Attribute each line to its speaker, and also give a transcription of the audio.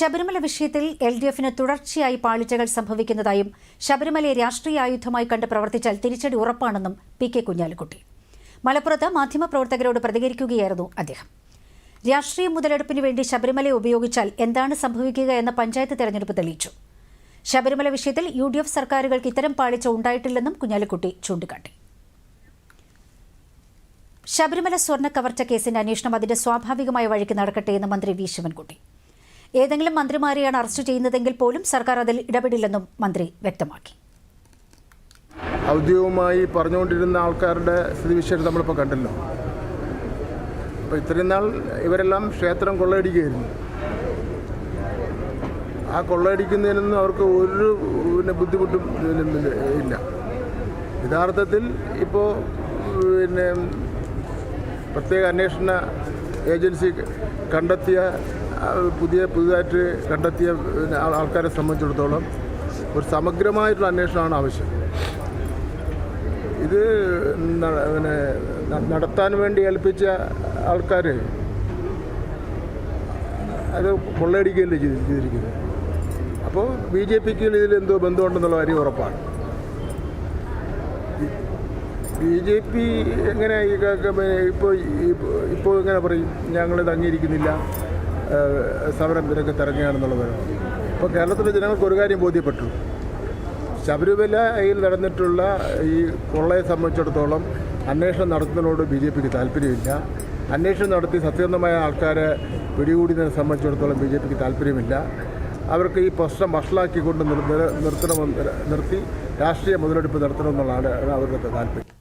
Speaker 1: ശബരിമല വിഷയത്തിൽ L D എഫിന് തുടർച്ചയായി പാളിച്ചകൾ സംഭവിക്കുന്നതായും ശബരിമലയെ രാഷ്ട്രീയ ആയുധമായി കണ്ട് പ്രവർത്തിച്ചാൽ തിരിച്ചടി ഉറപ്പാണെന്നും പി കെ കുഞ്ഞാലിക്കുട്ടി. മലപ്പുറത്ത് മാധ്യമപ്രവർത്തകരോട് പ്രതികരിക്കുകയായിരുന്നു അദ്ദേഹം. രാഷ്ട്രീയ മുതലെടുപ്പിന് വേണ്ടി ശബരിമലയെ ഉപയോഗിച്ചാൽ എന്താണ് സംഭവിക്കുക എന്ന പഞ്ചായത്ത് തെരഞ്ഞെടുപ്പ് തെളിയിച്ചു. ശബരിമല വിഷയത്തിൽ യു ഡി എഫ് സർക്കാരുകൾക്ക് ഇത്തരം പാളിച്ച ഉണ്ടായിട്ടില്ലെന്നും കുഞ്ഞാലിക്കുട്ടി ചൂണ്ടിക്കാട്ടി. ശബരിമല സ്വർണ കവർച്ച കേസിന്റെ അന്വേഷണം അതിന്റെ സ്വാഭാവികമായ വഴിക്ക് നടക്കട്ടെ എന്ന് മന്ത്രി വി. ശിവൻകുട്ടി. ഏതെങ്കിലും മന്ത്രിമാരെയാണ് അറസ്റ്റ് ചെയ്യുന്നതെങ്കിൽ പോലും സർക്കാർ അതിൽ ഇടപെടില്ലെന്നും മന്ത്രി വ്യക്തമാക്കി.
Speaker 2: ഔദ്യോഗികമായി പറഞ്ഞുകൊണ്ടിരുന്ന ആൾക്കാരുടെ സ്ഥിതിവിശേഷം നമ്മളിപ്പോൾ കണ്ടല്ലോ. അപ്പോൾ ഇത്രയും നാൾ ഇവരെല്ലാം ക്ഷേത്രം കൊള്ളയടിക്കുകയായിരുന്നു. ആ കൊള്ളയടിക്കുന്നതിനൊന്നും അവർക്ക് ഒരു പിന്നെ ബുദ്ധിമുട്ടും ഇല്ല. യഥാർത്ഥത്തിൽ ഇപ്പോൾ പിന്നെ പ്രത്യേക അന്വേഷണ ഏജൻസി കണ്ടെത്തിയ പുതിയ പുതുതായിട്ട് കണ്ടെത്തിയ ആൾക്കാരെ സംബന്ധിച്ചിടത്തോളം ഒരു സമഗ്രമായിട്ടുള്ള അന്വേഷണമാണ് ആവശ്യം. ഇത് പിന്നെ നടത്താൻ വേണ്ടി ഏൽപ്പിച്ച ആൾക്കാർ അത് കൊള്ളയടിക്കുകയല്ലേ ചെയ്തി- ചെയ്തിരിക്കുന്നത്. അപ്പോൾ ബി ജെ പിക്ക് ഇതിൽ എന്തോ ബന്ധമുണ്ടെന്നുള്ള കാര്യം ഉറപ്പാണ്. ബി ജെ പി എങ്ങനെ ഇപ്പോൾ ഇപ്പോൾ എങ്ങനെ പറയും ഞങ്ങളിത് അംഗീകരിക്കുന്നില്ല. സമരം ഇതിനൊക്കെ തിരങ്ങുകയാണെന്നുള്ളത് അപ്പോൾ കേരളത്തിലെ ജനങ്ങൾക്ക് ഒരു കാര്യം ബോധ്യപ്പെട്ടു. ശബരിമലയിൽ നടന്നിട്ടുള്ള ഈ കൊള്ളയെ സംബന്ധിച്ചിടത്തോളം അന്വേഷണം നടത്തുന്നതിനോട് ബി ജെ പിക്ക് താല്പര്യമില്ല. അന്വേഷണം നടത്തി സത്യസന്ധമായ ആൾക്കാരെ പിടികൂടിയതിനെ സംബന്ധിച്ചിടത്തോളം ബി ജെ പിക്ക് താല്പര്യമില്ല. അവർക്ക് ഈ പ്രശ്നം വഷളാക്കിക്കൊണ്ട് നിർ- നിർത്തണമെന്ന് നിർത്തി രാഷ്ട്രീയ മുതലെടുപ്പ് നടത്തണമെന്നുള്ളതാണ് അവരുടെ താല്പര്യം.